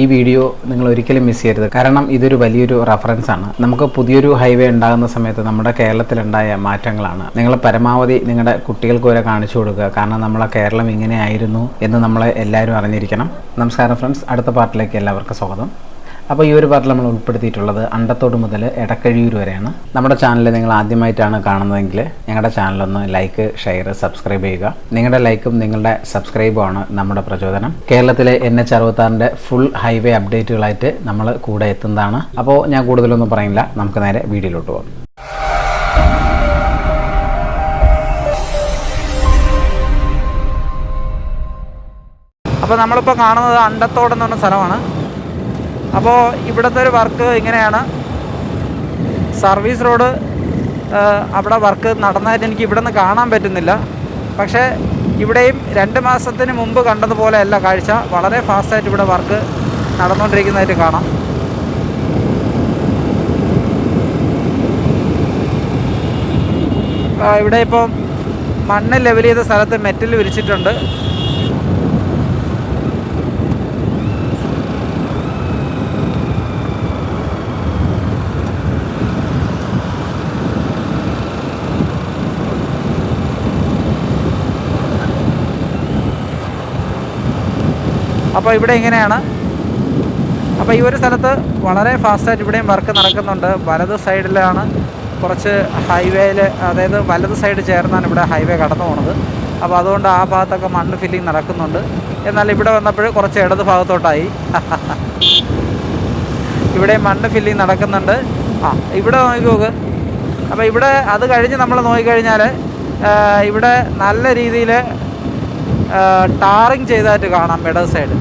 ഈ വീഡിയോ നിങ്ങൾ ഒരിക്കലും മിസ് ചെയ്യരുത്. കാരണം ഇതൊരു വലിയൊരു റഫറൻസ് ആണ്. നമുക്ക് പുതിയൊരു ഹൈവേ ഉണ്ടാകുന്ന സമയത്ത് നമ്മുടെ കേരളത്തിലുണ്ടായ മാറ്റങ്ങളാണ്. നിങ്ങൾ പരമാവധി നിങ്ങളുടെ കുട്ടികൾക്ക് വരെ കാണിച്ചു കൊടുക്കുക. കാരണം നമ്മളെ കേരളം ഇങ്ങനെയായിരുന്നു എന്ന് നമ്മളെ എല്ലാവരും അറിഞ്ഞിരിക്കണം. നമസ്കാരം ഫ്രണ്ട്സ് അടുത്ത പാർട്ടിലേക്ക് എല്ലാവർക്കും സ്വാഗതം. അപ്പോൾ ഈ ഒരു പാർട്ടിൽ നമ്മൾ ഉൾപ്പെടുത്തിയിട്ടുള്ളത് അണ്ടത്തോട് മുതൽ എടക്കഴിയൂർ വരെയാണ്. നമ്മുടെ ചാനൽ നിങ്ങൾ ആദ്യമായിട്ടാണ് കാണുന്നതെങ്കിൽ ഞങ്ങളുടെ ചാനലൊന്ന് ലൈക്ക് ഷെയർ സബ്സ്ക്രൈബ് ചെയ്യുക. നിങ്ങളുടെ ലൈക്കും നിങ്ങളുടെ സബ്സ്ക്രൈബും ആണ് നമ്മുടെ പ്രചോദനം. കേരളത്തിലെ എൻ എച്ച് അറുപത്താറിന്റെ ഫുൾ ഹൈവേ അപ്ഡേറ്റുകളായിട്ട് നമ്മൾ കൂടെ എത്തുന്നതാണ്. അപ്പോൾ ഞാൻ കൂടുതലൊന്നും പറയില്ല. നമുക്ക് നേരെ വീഡിയോയിലോട്ട് പോകാം. അപ്പോൾ നമ്മളിപ്പോൾ കാണുന്നത് അണ്ടത്തോടെന്ന് പറഞ്ഞ സ്ഥലമാണ്. അപ്പോൾ ഇവിടുത്തെ ഒരു വർക്ക് ഇങ്ങനെയാണ്. സർവീസ് റോഡ് അവിടെ വർക്ക് നടന്നതായിട്ട് എനിക്ക് ഇവിടെ നിന്ന് കാണാൻ പറ്റുന്നില്ല. പക്ഷേ ഇവിടെയും രണ്ട് മാസത്തിന് മുമ്പ് കണ്ടതുപോലെയല്ല കാഴ്ച. വളരെ ഫാസ്റ്റായിട്ട് ഇവിടെ വർക്ക് നടന്നുകൊണ്ടിരിക്കുന്നതായിട്ട് കാണാം. ഇവിടെ ഇപ്പം മണ്ണ് ലെവൽ ചെയ്ത സ്ഥലത്ത് മെറ്റൽ വിരിച്ചിട്ടുണ്ട്. അപ്പോൾ ഇവിടെ ഇങ്ങനെയാണ് അപ്പോൾ ഈ ഒരു സ്ഥലത്ത് വളരെ ഫാസ്റ്റായിട്ട് ഇവിടെയും വർക്ക് നടക്കുന്നുണ്ട്. വലത് സൈഡിലാണ് കുറച്ച് ഹൈവേയിൽ അതായത് വലത് സൈഡ് ചേർന്നാണ് ഇവിടെ ഹൈവേ കടന്നു പോണത്. അപ്പോൾ അതുകൊണ്ട് ആ ഭാഗത്തൊക്കെ മണ്ണ് ഫില്ലിങ് നടക്കുന്നുണ്ട്. എന്നാൽ ഇവിടെ വന്നപ്പോൾ കുറച്ച് ഇടത് ഭാഗത്തോട്ടായി. ഇവിടെ മണ്ണ് ഫില്ലിങ് നടക്കുന്നുണ്ട്. ആ ഇവിടെ നോക്കി നോക്ക്. അപ്പോൾ ഇവിടെ അത് കഴിഞ്ഞ് നമ്മൾ നോക്കിക്കഴിഞ്ഞാൽ ഇവിടെ നല്ല രീതിയിൽ ടാറിങ് ചെയ്തതായിട്ട് കാണാം ഇടത് സൈഡ്.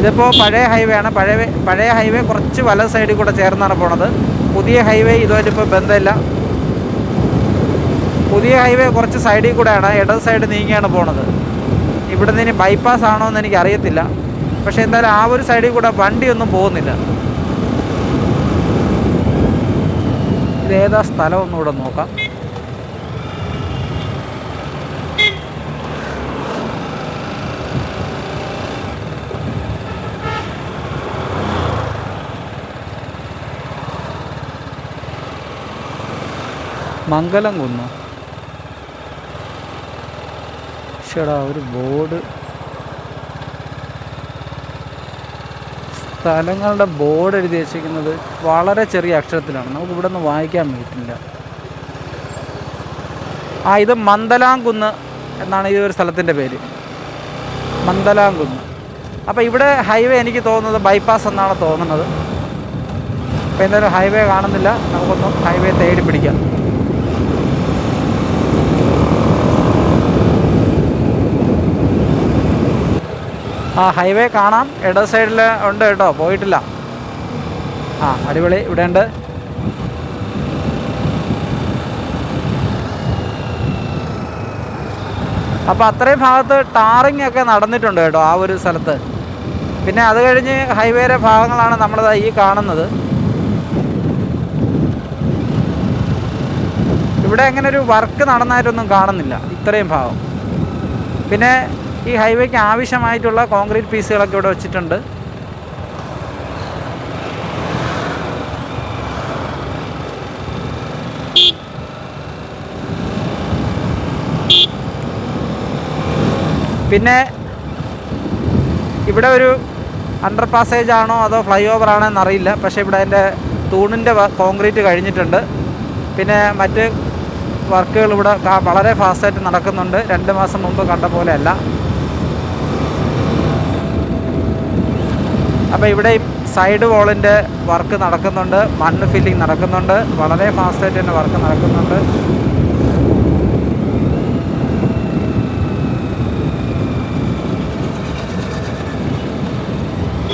ഇതിപ്പോൾ പഴയ ഹൈവേ ആണ്. പഴയ പഴയ ഹൈവേ കുറച്ച് വല സൈഡിൽ കൂടെ ചേർന്നാണ് പോണത്. പുതിയ ഹൈവേ ഇതുമായിട്ട് ഇപ്പോൾ ബന്ധമില്ല. പുതിയ ഹൈവേ കുറച്ച് സൈഡിൽ കൂടെയാണ്. ഇടത് സൈഡ് നീങ്ങിയാണ് പോണത്. ഇവിടെ നിന്ന് ബൈപ്പാസ് ആണോ എന്ന് എനിക്ക് അറിയത്തില്ല പക്ഷേ എന്തായാലും ആ ഒരു സൈഡിൽ കൂടെ വണ്ടിയൊന്നും പോകുന്നില്ല. ഇതേതാ സ്ഥലം ഒന്നുകൂടെ നോക്കാം. മംഗലം കുന്നു. ചേടാ ഒരു ബോർഡ്. സ്ഥലങ്ങളുടെ ബോർഡ് എഴുതി വെച്ചിരിക്കുന്നത് വളരെ ചെറിയ അക്ഷരത്തിലാണ്. നമുക്ക് ഇവിടെ നിന്ന് വായിക്കാൻ പറ്റില്ല. ആ ഇത് മന്ദലാംകുന്ന് എന്നാണ് ഈ ഒരു സ്ഥലത്തിന്റെ പേര്. മന്ദലാംകുന്ന്. അപ്പോൾ ഇവിടെ ഹൈവേ എനിക്ക് തോന്നുന്നത് ബൈപ്പാസ് എന്നാണ് തോന്നുന്നത്. അപ്പോൾ എന്തായാലും ഹൈവേ കാണുന്നില്ല. നമുക്കൊന്ന് ഹൈവേ തേടി പിടിക്കാം. ആ ഹൈവേ കാണാം. ഇട സൈഡിൽ ഉണ്ട് കേട്ടോ. പോയിട്ടില്ല. ആ അടിപൊളി. ഇവിടെ ഉണ്ട്. അപ്പോൾ അത്രയും ഭാഗത്ത് ടാറിങ് ഒക്കെ നടന്നിട്ടുണ്ട് കേട്ടോ ആ ഒരു സ്ഥലത്ത്. പിന്നെ അത് കഴിഞ്ഞ് ഹൈവേയുടെ ഭാഗങ്ങളാണ് നമ്മളത് ഈ കാണുന്നത്. ഇവിടെ അങ്ങനെ ഒരു വർക്ക് നടന്നായിട്ടൊന്നും കാണുന്നില്ല. ഇത്രയും ഭാഗം. പിന്നെ ഈ ഹൈവേക്ക് ആവശ്യമായിട്ടുള്ള കോൺക്രീറ്റ് പീസുകളൊക്കെ ഇവിടെ വെച്ചിട്ടുണ്ട്. പിന്നെ ഇവിടെ ഒരു അണ്ടർ പാസേജ് ആണോ അതോ ഫ്ലൈ ഓവർ ആണോ എന്നറിയില്ല. പക്ഷേ ഇവിടെ അതിന്റെ തൂണിന്റെ കോൺക്രീറ്റ് കഴിഞ്ഞിട്ടുണ്ട്. പിന്നെ മറ്റ് വർക്കുകൾ ഇവിടെ വളരെ ഫാസ്റ്റായിട്ട് നടക്കുന്നുണ്ട്. രണ്ട് മാസം മുമ്പ് കണ്ട പോലെയല്ല അപ്പോൾ ഇവിടെയും സൈഡ് വോളിന്റെ വർക്ക് നടക്കുന്നുണ്ട്. മണ്ണ് ഫില്ലിംഗ് നടക്കുന്നുണ്ട്. വളരെ ഫാസ്റ്റായിട്ട് തന്നെ വർക്ക് നടക്കുന്നുണ്ട്.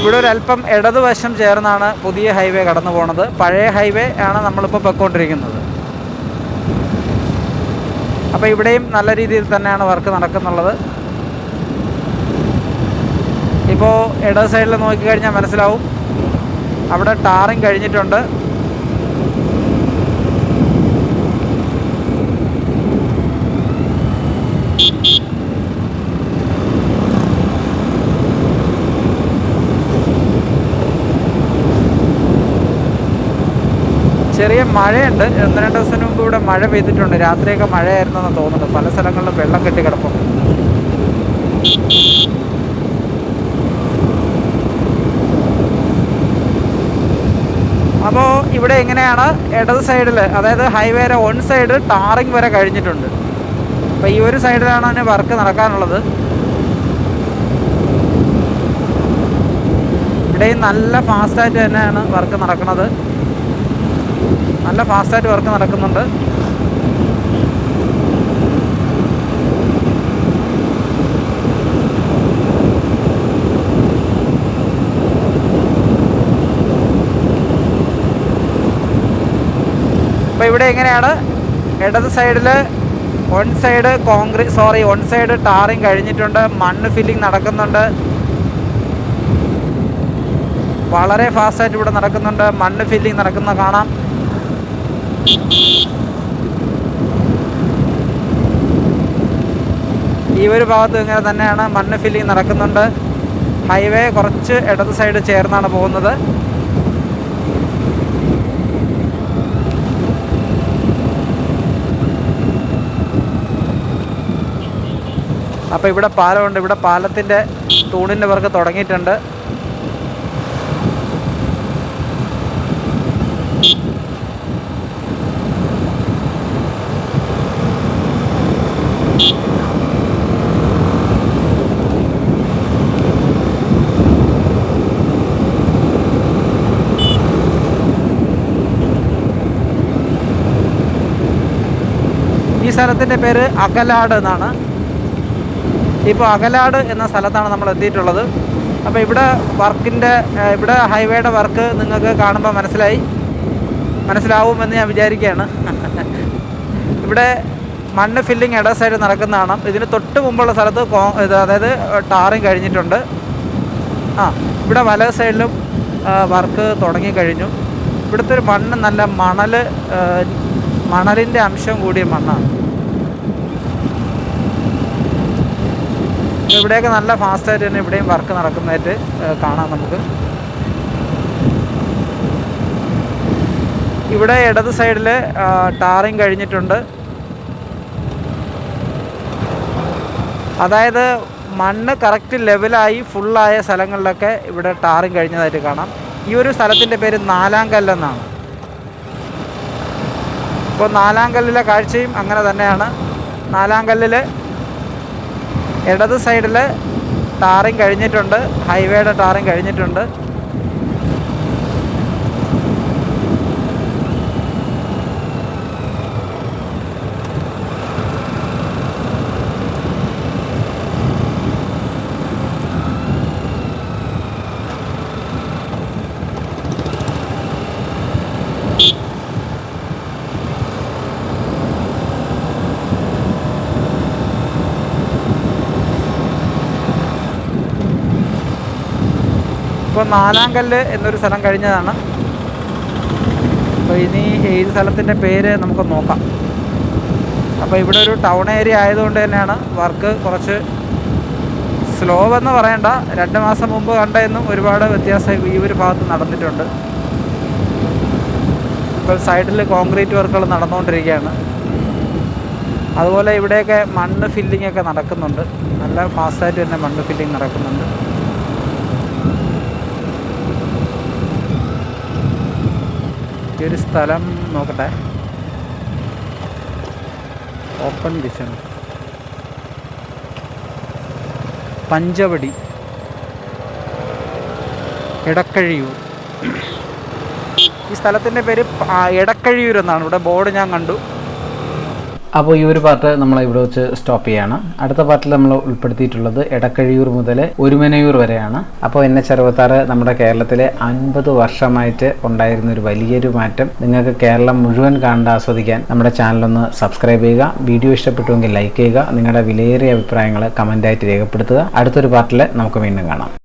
ഇവിടെ ഒരു അല്പം ഇടതുവശം ചേർന്നാണ് പുതിയ ഹൈവേ കടന്നു പോണത്. പഴയ ഹൈവേ ആണ് നമ്മളിപ്പോൾ പൊയ്ക്കൊണ്ടിരിക്കുന്നത്. അപ്പോൾ ഇവിടെയും നല്ല രീതിയിൽ തന്നെയാണ് വർക്ക് നടക്കുന്നുള്ളത്. ഇപ്പോൾ ഇട സൈഡിൽ നോക്കിക്കഴിഞ്ഞാൽ മനസ്സിലാവും. അവിടെ ടാറിങ് കഴിഞ്ഞിട്ടുണ്ട്. ചെറിയ മഴയുണ്ട്. ഒന്ന് രണ്ട് ദിവസം മുമ്പ് ഇവിടെ മഴ പെയ്തിട്ടുണ്ട്. രാത്രിയൊക്കെ മഴയായിരുന്നു എന്ന് തോന്നുന്നു. പല സ്ഥലങ്ങളിലും വെള്ളം കെട്ടി കിടപ്പുണ്ട്. ഇവിടെ എങ്ങനെയാണ്? ഇടത് സൈഡിൽ അതായത് ഹൈവേയുടെ വൺ സൈഡ് ടാറിങ് വരെ കഴിഞ്ഞിട്ടുണ്ട്. അപ്പോൾ ഈ ഒരു സൈഡിലാണ് അതിന് വർക്ക് നടക്കാനുള്ളത്. ഇവിടെയും നല്ല ഫാസ്റ്റായിട്ട് തന്നെയാണ് വർക്ക് നടക്കുന്നത്. നല്ല ഫാസ്റ്റായിട്ട് വർക്ക് നടക്കുന്നുണ്ട്. അപ്പോൾ ഇവിടെ എങ്ങനെയാണ്? ഇടത് സൈഡിൽ one side concrete sorry one side tarring കഴിഞ്ഞിട്ടുണ്ട്. മണ്ണ് ഫില്ലിംഗ് നടക്കുന്നുണ്ട്. വളരെ ഫാസ്റ്റായിട്ട് ഇവിടെ നടക്കുന്നുണ്ട്. മണ്ണ് ഫില്ലിംഗ് നടക്കുന്ന കാണാം. ഈ ഒരു ഭാഗത്ത് ഇങ്ങനെ തന്നെയാണ് മണ്ണ് ഫില്ലിംഗ് നടക്കുന്നുണ്ട്. ഹൈവേ കുറച്ച് ഇടത് സൈഡ് ചേർന്നാണ് പോകുന്നത്. അപ്പോൾ ഇവിടെ പാലമുണ്ട്. ഇവിടെ പാലത്തിന്റെ തൂണിന്റെ വർക്ക് തുടങ്ങിയിട്ടുണ്ട്. ഈ സ്ഥലത്തിന്റെ പേര് അകലാട് എന്നാണ്. ഇപ്പോൾ അകലാട് എന്ന സ്ഥലത്താണ് നമ്മൾ എത്തിയിട്ടുള്ളത്. അപ്പോൾ ഇവിടെ വർക്കിന്റെ ഇവിടെ ഹൈവേയുടെ വർക്ക് നിങ്ങൾക്ക് കാണുമ്പോൾ മനസ്സിലായി. മനസ്സിലാവുമെന്ന് ഞാൻ വിചാരിക്കുകയാണ്. ഇവിടെ മണ്ണ് ഫില്ലിംഗ് ഇട സൈഡ് നടക്കുന്നതാണ് ഇതിന് തൊട്ട് മുമ്പുള്ള സ്ഥലത്ത് കോ ഇത് അതായത് ടാറിങ് കഴിഞ്ഞിട്ടുണ്ട്. ആ ഇവിടെ വല സൈഡിലും വർക്ക് തുടങ്ങിക്കഴിഞ്ഞു ഇവിടുത്തെ ഒരു മണ്ണ് നല്ല മണൽ മണലിന്റെ അംശം കൂടിയ മണ്ണാണ്. ഇവിടെയൊക്കെ നല്ല ഫാസ്റ്റായിട്ട് തന്നെ ഇവിടെയും വർക്ക് നടക്കുന്നതായിട്ട് കാണാം നമുക്ക്. ഇവിടെ ഇടത് സൈഡിൽ ടാറിങ് കഴിഞ്ഞിട്ടുണ്ട്. അതായത് മണ്ണ് കറക്റ്റ് ലെവലായി ഫുള്ളായ സ്ഥലങ്ങളിലൊക്കെ ഇവിടെ ടാറിങ് കഴിഞ്ഞതായിട്ട് കാണാം. ഈ ഒരു സ്ഥലത്തിന്റെ പേര് നാലാം കല്ലെന്നാണ് ഇപ്പോൾ നാലാം കല്ലിലെ കാഴ്ചയും അങ്ങനെ തന്നെയാണ്. നാലാം കല്ലിൽ ഇടത് സൈഡിൽ ടാറിങ് കഴിഞ്ഞിട്ടുണ്ട്. ഹൈവേയുടെ ടാറിങ് കഴിഞ്ഞിട്ടുണ്ട്. ഇപ്പോൾ നാലാങ്കല്ല് എന്നൊരു സ്ഥലം കഴിഞ്ഞതാണ്. അപ്പോൾ ഇനി ഏത് സ്ഥലത്തിന്റെ പേര് നമുക്ക് നോക്കാം. അപ്പോൾ ഇവിടെ ഒരു ടൗൺ ഏരിയ ആയതുകൊണ്ട് തന്നെയാണ് വർക്ക് കുറച്ച് സ്ലോ എന്ന് പറയണ്ട. രണ്ട് മാസം മുമ്പ് കണ്ടതെന്നും ഒരുപാട് വ്യത്യാസം ഈ ഒരു ഭാഗത്ത് നടന്നിട്ടുണ്ട്. ഇപ്പോൾ സൈഡിൽ കോൺക്രീറ്റ് വർക്കുകൾ നടന്നുകൊണ്ടിരിക്കുകയാണ്. അതുപോലെ ഇവിടെയൊക്കെ മണ്ണ് ഫില്ലിംഗ് ഒക്കെ നടക്കുന്നുണ്ട്. നല്ല ഫാസ്റ്റായിട്ട് തന്നെ മണ്ണ് ഫില്ലിംഗ് നടക്കുന്നുണ്ട്. ഈ ഒരു സ്ഥലം നോക്കട്ടെ. Open vision Panchavadi. ഇടക്കഴിയൂർ ഈ സ്ഥലത്തിന്റെ പേര് ഇടക്കഴിയൂർ എന്നാണ്. ഇവിടെ ബോർഡ് ഞാൻ കണ്ടു. അപ്പോൾ ഈ ഒരു പാർട്ട് നമ്മൾ ഇവിടെ വെച്ച് സ്റ്റോപ്പ് ചെയ്യാണ്. അടുത്ത പാർട്ടിൽ നമ്മൾ ഉൾപ്പെടുത്തിയിട്ടുള്ളത് എടക്കഴിയൂർ മുതൽ ഒരുമനയൂർ വരെയാണ്. അപ്പോൾ എൻ എച്ച് അറുപത്താറ് നമ്മുടെ കേരളത്തിലെ അൻപത് വർഷമായിട്ട് ഉണ്ടായിരുന്ന ഒരു വലിയൊരു മാറ്റം. നിങ്ങൾക്ക് കേരളം മുഴുവൻ കാണാൻ ആസ്വദിക്കാൻ നമ്മുടെ ചാനലൊന്ന് സബ്സ്ക്രൈബ് ചെയ്യുക. വീഡിയോ ഇഷ്ടപ്പെട്ടുവെങ്കിൽ ലൈക്ക് ചെയ്യുക. നിങ്ങളുടെ വിലയേറിയ അഭിപ്രായങ്ങൾ കമന്റായിട്ട് രേഖപ്പെടുത്തുക. അടുത്തൊരു പാർട്ടിൽ നമുക്ക് വീണ്ടും കാണാം.